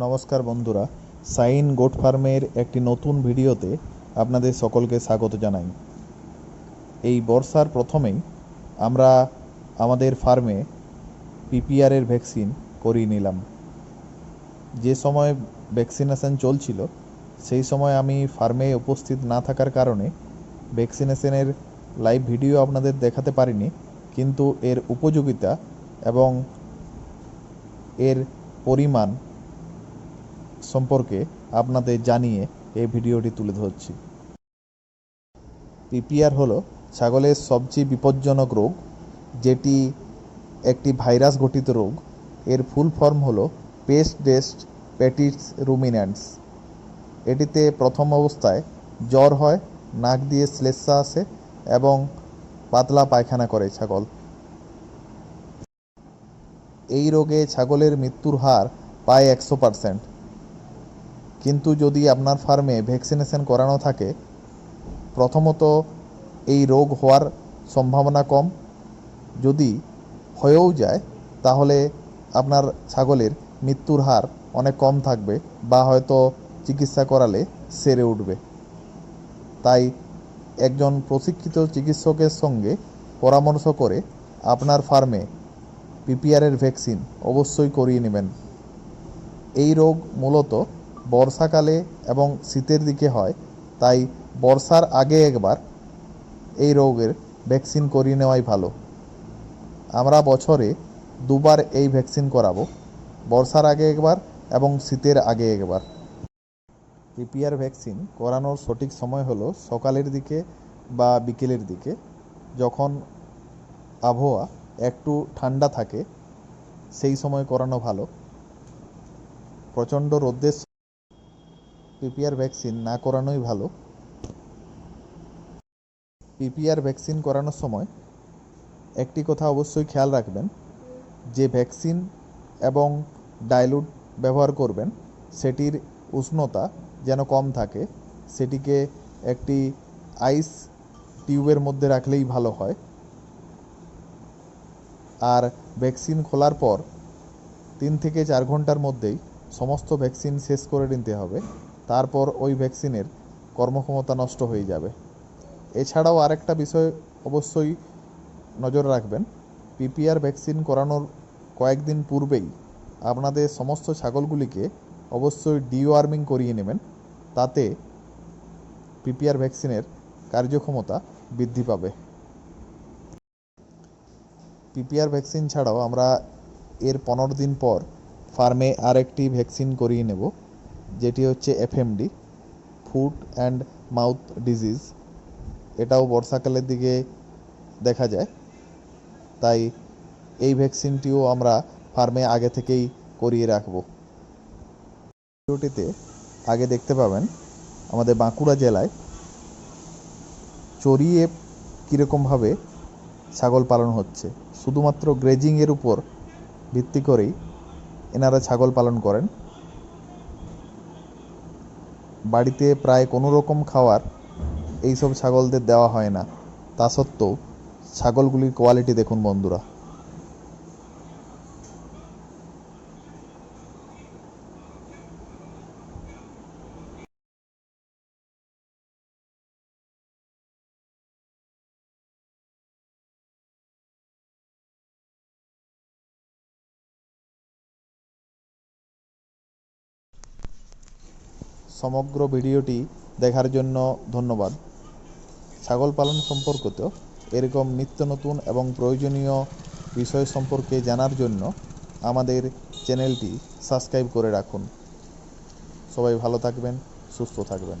নমস্কার বন্ধুরা, sign goat ফার্মের একটি নতুন ভিডিওতে আপনাদের সকলকে স্বাগত জানাই। এই বর্ষার প্রথমেই আমরা আমাদের ফার্মে পিপিআরের ভ্যাকসিন করিয়ে নিলাম। যে সময় ভ্যাকসিনেশন চলছিল, সেই সময় আমি ফার্মে উপস্থিত না থাকার কারণে ভ্যাকসিনেশনের লাইভ ভিডিও আপনাদের দেখাতে পারিনি, কিন্তু এর উপযোগিতা এবং এর পরিমাণ সম্পর্কে আপনাদের জানিয়ে এই ভিডিওটি তুলে ধরছি। পিপিআর হলো ছাগলের সবচেয়ে বিপজ্জনক রোগ, যেটি একটি ভাইরাস ঘটিত রোগ। এর ফুল ফর্ম হলো পেস্ট ডেস্ট প্যাটিস রুমিন্যান্টস এটিতে প্রথম অবস্থায় জ্বর হয়, নাক দিয়ে শ্লেষ্মা আসে এবং পাতলা পায়খানা করে ছাগল। এই রোগে ছাগলের মৃত্যুর হার প্রায় একশো পারসেন্ট। কিন্তু যদি আপনার ফার্মে ভ্যাকসিনেশন করানো থাকে, প্রথমত এই রোগ হওয়ার সম্ভাবনা কম। যদি হয়েও যায়, তাহলে আপনার ছাগলের মৃত্যুর হার অনেক কম থাকবে বা হয়তো চিকিৎসা করালে সেরে উঠবে। তাই একজন প্রশিক্ষিত চিকিৎসকের সঙ্গে পরামর্শ করে আপনার ফার্মে পিপিআরের ভ্যাকসিন অবশ্যই করিয়ে নেবেন। এই রোগ মূলত বর্ষাকালে এবং শীতের দিকে হয়, তাই বর্ষার আগে একবার এই রোগের ভ্যাকসিন করিয়ে নেওয়াই ভালো। আমরা বছরে দুবার এই ভ্যাকসিন করাবো, বর্ষার আগে একবার এবং শীতের আগে একবার। পিপিআর ভ্যাকসিন করানোর সঠিক সময় হলো সকালের দিকে বা বিকেলের দিকে, যখন আবহাওয়া একটু ঠান্ডা থাকে, সেই সময় করানো ভালো। প্রচণ্ড রোদ্রের পিপিআর ভ্যাকসিন না করানোই ভালো। পিপিআর ভ্যাকসিন করানোর সময় একটি কথা অবশ্যই খেয়াল রাখবেন, যে ভ্যাকসিন এবং ডাইলুট ব্যবহার করবেন, সেটির উষ্ণতা যেন কম থাকে, সেটিকে একটি আইস টিউবের মধ্যে রাখলেই ভালো হয়। আর ভ্যাকসিন খোলার পর তিন থেকে চার ঘণ্টার মধ্যেই সমস্ত ভ্যাকসিন শেষ করে নিতে হবে। তারপর ওই ভ্যাকসিনের কর্মক্ষমতা নষ্ট হয়ে যাবে। এছাড়াও আরেকটা বিষয় অবশ্যই নজর রাখবেন, পিপিআর ভ্যাকসিন করানোর কয়েকদিন পূর্বেই আপনাদের সমস্ত ছাগলগুলিকে অবশ্যই ডিওয়ার্মিং করিয়ে নেবেন, তাতে পিপিআর ভ্যাকসিনের কার্যক্ষমতা বৃদ্ধি পাবে। পিপিআর ভ্যাকসিন ছাড়াও আমরা এর পনেরো দিন পর ফার্মে আরেকটি ভ্যাকসিন করিয়ে নেব। যেটি হচ্ছে FMD foot and mouth disease এটাও বর্ষাকালের দিকে দেখা যায়। তাই এই ভ্যাকসিনটিও আমরা ফার্মে আগে থেকেই করিয়ে রাখব। ভিডিওটিতে আগে দেখতে পাবেন আমাদের বাঁকুড়া জেলায় চড়িয়ে কীরকমভাবে ছাগল পালন হচ্ছে। শুধুমাত্র গ্রেজিংয়ের উপর ভিত্তি করেই এনারা ছাগল পালন করেন। বাড়িতে প্রায় কোনো রকম খাবার এইসব ছাগলদের দেওয়া হয় না। তা সত্ত্বেও ছাগলগুলির কোয়ালিটি দেখুন বন্ধুরা। সমগ্র ভিডিওটি দেখার জন্য ধন্যবাদ। ছাগল পালন সম্পর্কিত এরকম নিত্য নতুন এবং প্রয়োজনীয় বিষয় সম্পর্কে জানার জন্য আমাদের চ্যানেলটি সাবস্ক্রাইব করে রাখুন। সবাই ভালো থাকবেন, সুস্থ থাকবেন।